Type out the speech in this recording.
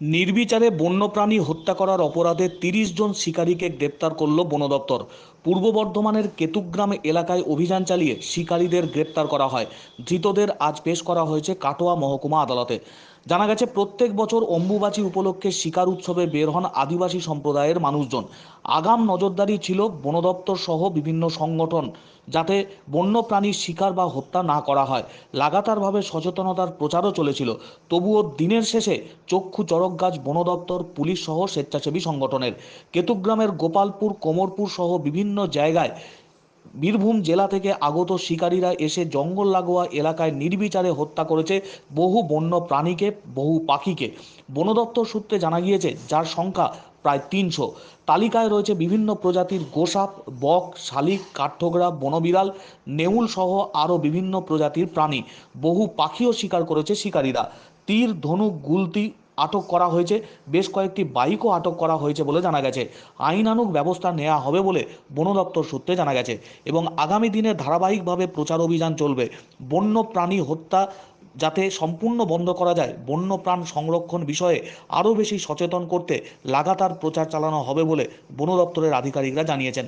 নির্বিচারে বন্যপ্রাণী হত্যা করার অপরাধে তিরিশ জন শিকারীকে গ্রেপ্তার করল বন দপ্তর। পূর্ব বর্ধমানের কেতুগ্রাম এলাকায় অভিযান চালিয়ে শিকারীদের গ্রেপ্তার করা হয়। ধৃতদের আজ পেশ করা হয়েছে কাটোয়া মহকুমা আদালতে। জানা গেছে, প্রত্যেক বছর অম্বুবাচী উপলক্ষে শিকার উৎসবে বের হন আদিবাসী সম্প্রদায়ের মানুষজন। আগাম নজরদারি ছিল বন দপ্তর সহ বিভিন্ন সংগঠন যাতে বন্যপ্রাণীর শিকার বা হত্যা না করা হয়। লাগাতারভাবে সচেতনতার প্রচারও চলেছিল। তবুও দিনের শেষে চক্ষু চড়ক গাছ বন দপ্তর পুলিশ সহ স্বেচ্ছাসেবী সংগঠনের। কেতুগ্রামের গোপালপুর, কোমরপুর সহ বিভিন্ন জায়গায় বীরভূম জেলা থেকে আগত শিকারীরা এসে জঙ্গল লাগোয়া এলাকায় নির্বিচারে হত্যা করেছে বহু বন্য প্রাণীকে, বহু পাখিকে। বন দপ্তর সূত্রে জানা গিয়েছে, যার সংখ্যা প্রায় তিনশো। তালিকায় রয়েছে বিভিন্ন প্রজাতির গোসাপ, বক, শালিক, কাঠঠোকরা, বনবিড়াল, নেউল সহ আরও বিভিন্ন প্রজাতির প্রাণী। বহু পাখিও শিকার করেছে শিকারীরা। তীর, ধনুক, গুলতি আটক করা হয়েছে। বেশ কয়েকটি বাইকও আটক করা হয়েছে বলে জানা গেছে। আইনানুগ ব্যবস্থা নেওয়া হবে বলে বন দপ্তর সূত্রে জানা গেছে এবং আগামী দিনে ধারাবাহিকভাবে প্রচার অভিযান চলবে। বন্য প্রাণী হত্যা যাতে সম্পূর্ণ বন্ধ করা যায়, বন্যপ্রাণ সংরক্ষণ বিষয়ে আরও বেশি সচেতন করতে লাগাতার প্রচার চালানো হবে বলে বন দপ্তরের আধিকারিকরা জানিয়েছেন।